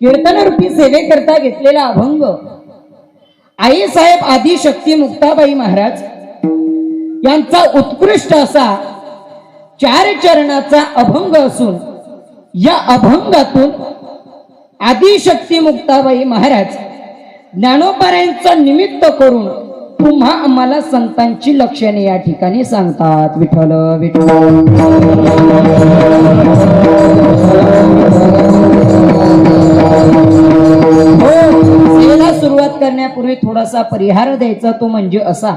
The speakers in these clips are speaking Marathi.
कीर्तनरूपी सेवेकरता घेतलेला अभंग. आई साहेब आदिशक्ती मुक्ताबाई महाराज यांचा उत्कृष्ट असा चार चरणाचा अभंग असून या अभंगातून आदिशक्ती मुक्ताबाई महाराज ज्ञानोपारायणचं निमित्त करून तुम्हा आम्हाला संतांची लक्षणे या ठिकाणी सांगतात. विठ्ठल विठ्ठल. हो, सुरुवात करण्यापूर्वी थोडासा परिहार द्यायचा तो म्हणजे असा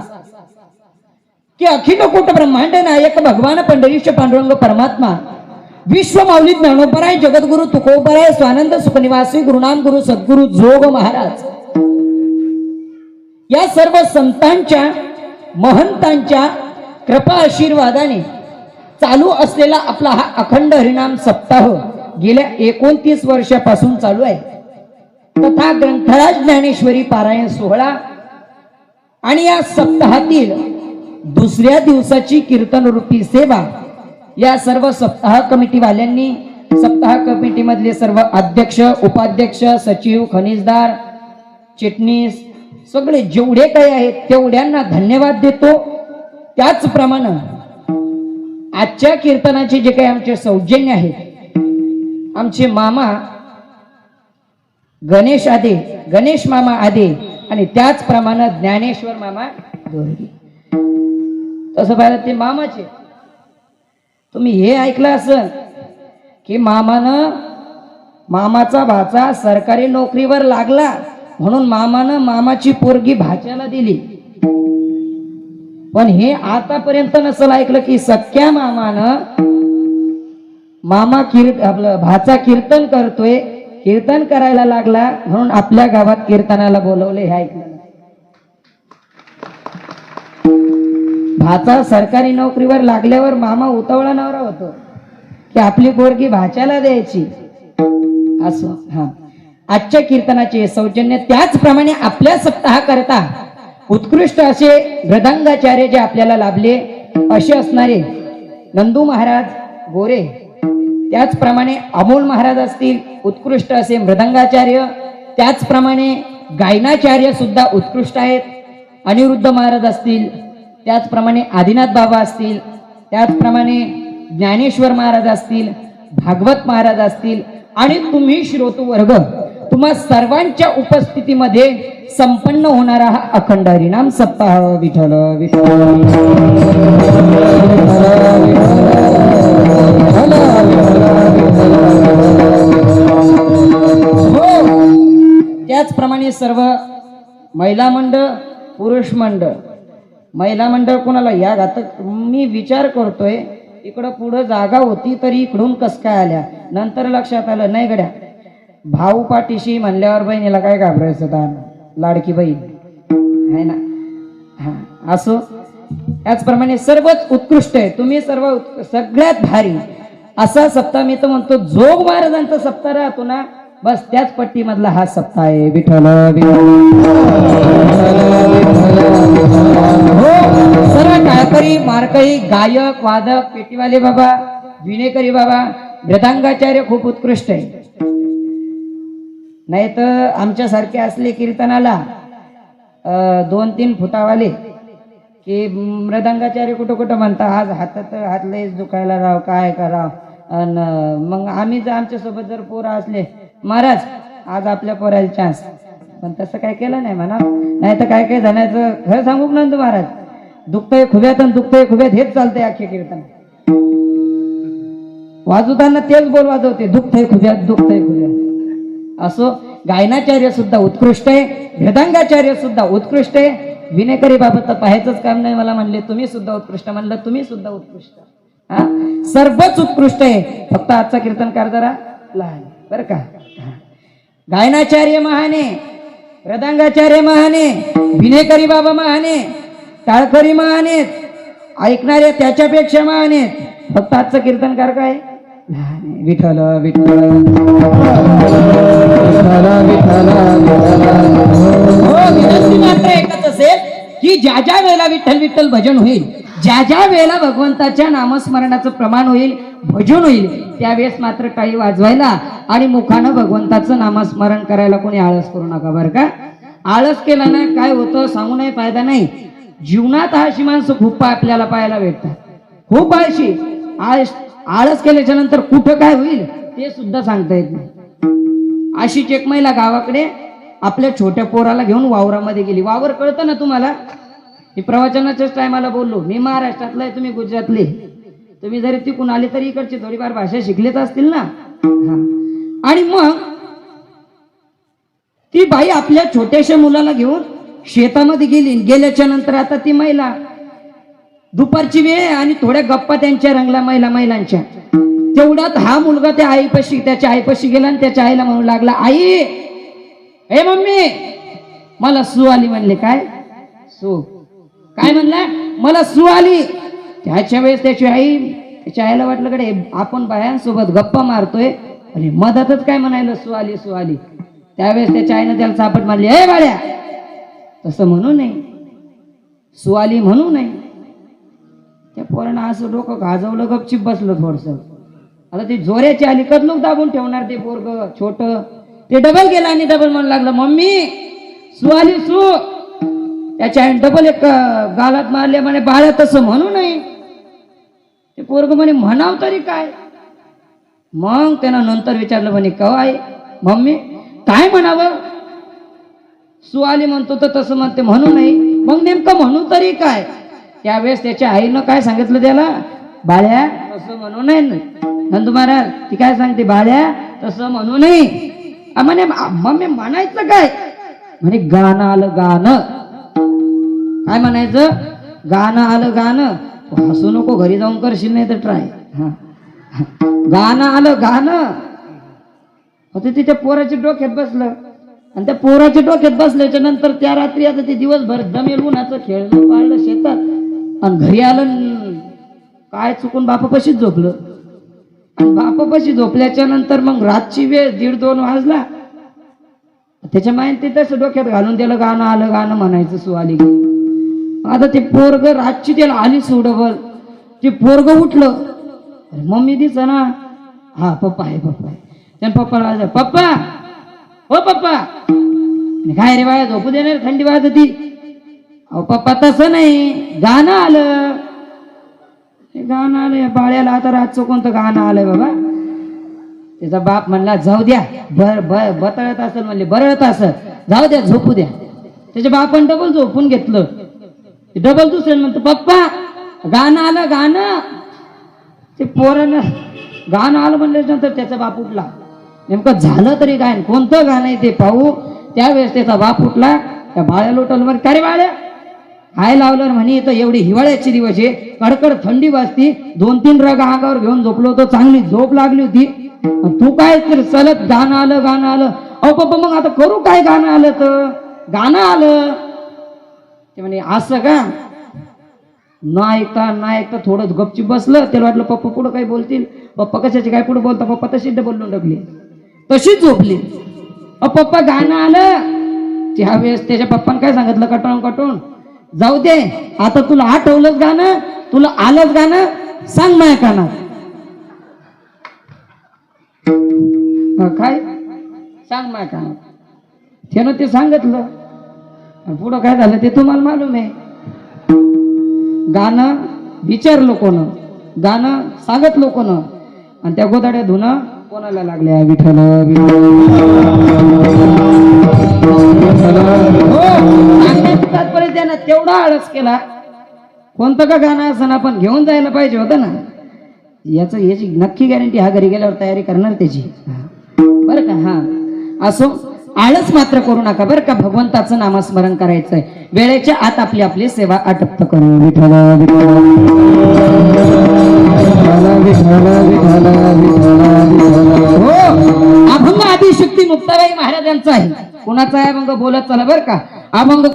की अखिल कोट ब्रह्मांड नायक भगवान पंढरीश पांडुरंग परमात्मा विश्व माऊली ज्ञानोपराय जगद्गुरु तुकोपराय स्वानंद सुखनिवासी गुरुनाम गुरु सद्गुरु जोग महाराज. या सर्व संतांच्या महंतांच्या कृपा आशीर्वादाने चालू असलेला आपला हा अखंड हरिनाम सप्ताह. गेल्या एकोणतीस वर्षापासून चालू आहे. तथा ग्रंथराज ज्ञानेश्वरी पारायण सोहळा आणि या सप्ताहातील दुसऱ्या दिवसाची कीर्तन रूपी सेवा या सर्व सप्ताह कमिटीवाल्यांनी सप्ताह कमिटीमधले सर्व अध्यक्ष उपाध्यक्ष सचिव खनिजदार चिटणीस सगळे जेवढे काही आहेत तेवढ्यांना धन्यवाद देतो. त्याचप्रमाणे आजच्या कीर्तनाचे जे काही आमचे सौजन्य आहेत आमचे मामा गणेश आदे गणेश मामा आदे आणि त्याचप्रमाणे ज्ञानेश्वर मामा दोहरी तसं पाहिलं ते मामाचे. तुम्ही हे ऐकलं असेल की मामानं मामाचा भाचा सरकारी नोकरीवर लागला म्हणून मामानं मामाची पोरगी भाच्याला दिली. पण हे आतापर्यंत नसल ऐकलं की सख्या मामानं मामा कीर्त आपलं भाचा कीर्तन करतोय. कीर्तन करायला लागला म्हणून आपल्या गावात कीर्तनाला बोलवले हे ऐकलं. भाचा सरकारी नोकरीवर लागल्यावर मामा उतावळा नवरा होतो. की आपली पोरगी भाच्याला द्यायची. असं हा. आजच्या कीर्तनाचे सौजन्य त्याचप्रमाणे आपल्या सप्ताहाकरता उत्कृष्ट असे मृदंगाचार्य जे आपल्याला लाभले असे असणारे नंदू महाराज गोरे त्याचप्रमाणे अमोल महाराज असतील उत्कृष्ट असे मृदंगाचार्य त्याचप्रमाणे गायनाचार्य सुद्धा उत्कृष्ट आहेत. अनिरुद्ध महाराज असतील त्याचप्रमाणे आदिनाथ बाबा असतील त्याचप्रमाणे ज्ञानेश्वर महाराज असतील भागवत महाराज असतील आणि तुम्ही श्रोतुवर्ग तुम्हा सर्वांच्या उपस्थितीमध्ये संपन्न होणारा हा अखंड हरिनाम सप्ताह विठ्ठल विठ्ठल हो. त्याचप्रमाणे सर्व महिला मंडळ पुरुष मंडळ. महिला मंडळ कोणाला? या घातक मी विचार करतोय इकडं पुढं जागा होती तरी इकडून कस काय आल्या? नंतर लक्षात आलं नाही गड्या. भाऊ पाठीशी म्हणल्यावर बहिणीला काय घाबरायचं दान? लाडकी बहीण. आहे ना? हा असो. त्याचप्रमाणे सर्वच उत्कृष्ट आहे. तुम्ही सर्व सगळ्यात भारी. असा सप्ताह मी तर म्हणतो जोग महाराजांचा सप्ताह राहतो ना बस त्याच पट्टी मधला हा सप्ताह आहे विठ्ठल हो, सर्व टाळकरी मारकरी गायक वादक पेटीवाले बाबा विणेकरी बाबा मृदांगाचार्य खूप उत्कृष्ट आहे. नाही तर आमच्यासारखे असले कीर्तनाला दोन तीन फुटावाले की मृदंगाचार्य कुठं कुठं म्हणता आज हातात हात लयच दुखायला राव काय कराव? अन मग आम्ही जर आमच्यासोबत जर पोरं असले महाराज आज आपल्या पोराला चान्स पण तसं काय केलं नाही म्हणा. नाही तर काय काय जाण्याचं खरं सांगू का तू महाराज? दुखतंय खुब्यात आणि दुखतंय खुब्यात हेच चालतंय अख्खे कीर्तन वाजवताना तेच बोल वाजवते दुखतंय खुब्यात दुखतंय खुब्यात. असो गायनाचार्य सुद्धा उत्कृष्ट आहे मृदंगाचार्य सुद्धा उत्कृष्ट आहे. विनेकरी बाबत तर पाहायचंच काम नाही. मला म्हणले तुम्ही सुद्धा उत्कृष्ट. म्हणलं तुम्ही सुद्धा उत्कृष्ट. हा? सर्वच उत्कृष्ट आहे. फक्त आजचा कीर्तनकार जरा लहान बरं का? गायनाचार्य महाने रदांगाचार्य महाने विनेकरी बाबा महाने टाळकरी महाने ऐकणारे त्याच्यापेक्षा महाने फक्त आजचं कीर्तनकार काय? लहान आहे. विठ्ठल विठ्ठल. असेल की ज्या ज्या वेळेला विठ्ठल विठ्ठल भजन होईल ज्या ज्या वेळेला भगवंताच्या नामस्मरणाचं प्रमाण होईल भजन होईल त्यावेळेस मात्र काही वाजवायला आणि मुखानं भगवंताचं नामस्मरण करायला कोणी आळस करू नका बरं का? आळस केला काय होतं सांगू नाही फायदा नाही. जीवनात अशी माणसं खूप आपल्याला पाहायला भेटतात. खूप आळशी आळस आळस केल्याच्यानंतर कुठं काय होईल ते सुद्धा सांगता येत नाही. अशीच एक महिला गावाकडे आपल्या छोट्या पोराला घेऊन वावरामध्ये गेली. वावर कळतं ना तुम्हाला? मी प्रवचनाच्याच टायमाला बोललो मी महाराष्ट्रातला आहे तुम्ही गुजरातले तुम्ही जरी तिकून आले तरी इकडची थोडीफार भाषा शिकलेच असतील ना? आणि मग ती बाई आपल्या छोट्याशा मुलाला घेऊन शेतामध्ये गेली. गेल्याच्यानंतर आता ती महिला दुपारची वेळ आणि थोड्या गप्पा त्यांच्या रंगला महिला महिलांच्या. तेवढ्यात हा मुलगा त्या आईपाशी त्याच्या आईपाशी गेला आणि त्याच्या आईला म्हणू लागला आई हे मम्मी! मला सू आली म्हणले काय? सू. काय म्हणला? मला सू आली. त्याच्या वेळेस त्याची आई त्याच्या आईला वाटलं कडे आपण बायांसोबत गप्पा मारतोय. आणि मधातच काय म्हणायला सू आली सू आली. त्यावेळेस त्याच्या आईनं त्याला चापट मारली हे बाळ्या! तसं म्हणू नये. सू आली म्हणू नये. त्या पोरानं असं डोकं गाजवलं गपचिप बसलं थोडस. आता ती जोऱ्याची आली कदलूक दाबून ठेवणार ते पोरग छोट. ते डबल गेला आणि डबल म्हणू लागलं. मम्मी सू आली सू. त्याच्या आईने डबल एक गालात मारले म्हणे बाळ्या तसं म्हणू नये. ते पोरग म्हणे म्हणाव तरी काय? मग त्यानं नंतर विचारलं म्हणे कव आहे मम्मी काय म्हणावं? सू आली म्हणतो तर तसं म्हणते म्हणू नाही मग नेमकं म्हणू तरी काय? त्यावेळेस त्याच्या आईनं काय सांगितलं त्याला? बाळ्या तसं म्हणू नाही नंदू महाराज ती काय सांगते? बाळ्या तसं म्हणू नाही म्हणे मम्मी म्हणायचं काय? म्हणे गाणं आलं गाणं. काय म्हणायचं? गाणं आलं गाणं. हसू नको घरी जाऊन करशील नाही तर ट्राय गाणं आलं गाणं. होते तिच्या पोराच्या डोक्यात बसलं. आणि त्या पोराच्या डोक्यात बसल्याच्या नंतर त्या रात्री आता ते दिवसभर दमेल उन्हाचं खेळलं पाळलं शेतात. आणि घरी आलं काय चुकून बापापाशीच झोपलं. बापापाशी झोपल्याच्या नंतर मग रातची वेळ दीड दोन वाजला. त्याच्या माहिती ते तसं डोक्यात घालून त्याला गाणं आलं गाणं म्हणायचं सु आली आता ते पोरग रातची त्याला आली सुडबल ते पोरग उठलं. मम्मी दिस ना. हा पप्पा आहे पप्पा आहे. त्याने पप्पाला पप्पा! हो पप्पा! काय रे बाया झोपू दे ना थंडी वाजत. अहो पप्पा तसं नाही. गाणं आलं. हे गाणं आलंय बाळ्याला आता रातचं कोणतं गाणं आलंय बाबा. त्याचा बाप म्हणला जाऊ द्या बर बर बतळत असेल म्हणले बरळत असेल. जाऊ द्या झोपू द्या. त्याच्या बापान डबल झोपून घेतलं. डबल दुसरे म्हणतो पप्पा गाणं आलं गाणं. ते पोरानं गाणं आलं म्हणल्यानंतर त्याचा बाप उठला. नेमकं झालं तरी काय कोणतं गाणं आहे ते पाहू. त्यावेळेस त्याचा बाप उठला त्या बाळ्या लोटल म्हणे काय रे बाळ्या? हाय लावलं म्हणे तर एवढी हिवाळ्याची दिवस आहे. कडकड थंडी वाजती दोन तीन रग अंगावर घेऊन झोपलो होतो चांगली झोप लागली होती. तू काय तर चलत गाणं आलं गाणं आलं. अहो पप्पा मग आता करू काय गाणं आलं तर? गाणं आलं. ते म्हणे असं का? ना ऐकता ना ऐकता थोडं गपचीप बसलं. त्याला वाटलं पप्पा पुढं काही बोलतील? पप्पा कशाचे काय पुढे बोलता? पप्पा तशीच बोलून डबली तशीच झोपली. अ पप्पा गाणं आलं. त्यावेळेस त्याच्या पप्पानं काय सांगितलं? कटवून कटवून जाऊ दे. आता तुला आठवलंच गाणं तुला आलंच गाणं सांग माय कानात. काय? सांग माय कानात. त्यानं ते सांगितलं. पुढं काय झालं ते तुम्हाला मालूम आहे. गाणं विचारलं कोण? गाणं सांगत कोण? आणि त्या गोदाड्या धुणं कोणाला लागल्या? विठ्ठल. त्यानं तेवढा आळस केला. कोणतं का गाणं असं आपण घेऊन जायला पाहिजे होतं ना? याच याची नक्की गॅरंटी हा घरी गेल्यावर तयारी करणार त्याची. बरं का? हा. असो आळस मात्र करू नका. बरं का? भगवंताचं नामस्मरण करायचंय. वेळेच्या आत आपली आपली सेवा आटप्त करू. विठ्ठल. हो! अभंग आदिशक्ती मुक्ताबाई महाराजांचा आहे. कुणाचा आहे अभंग? बोलत चला बरं का? अभंग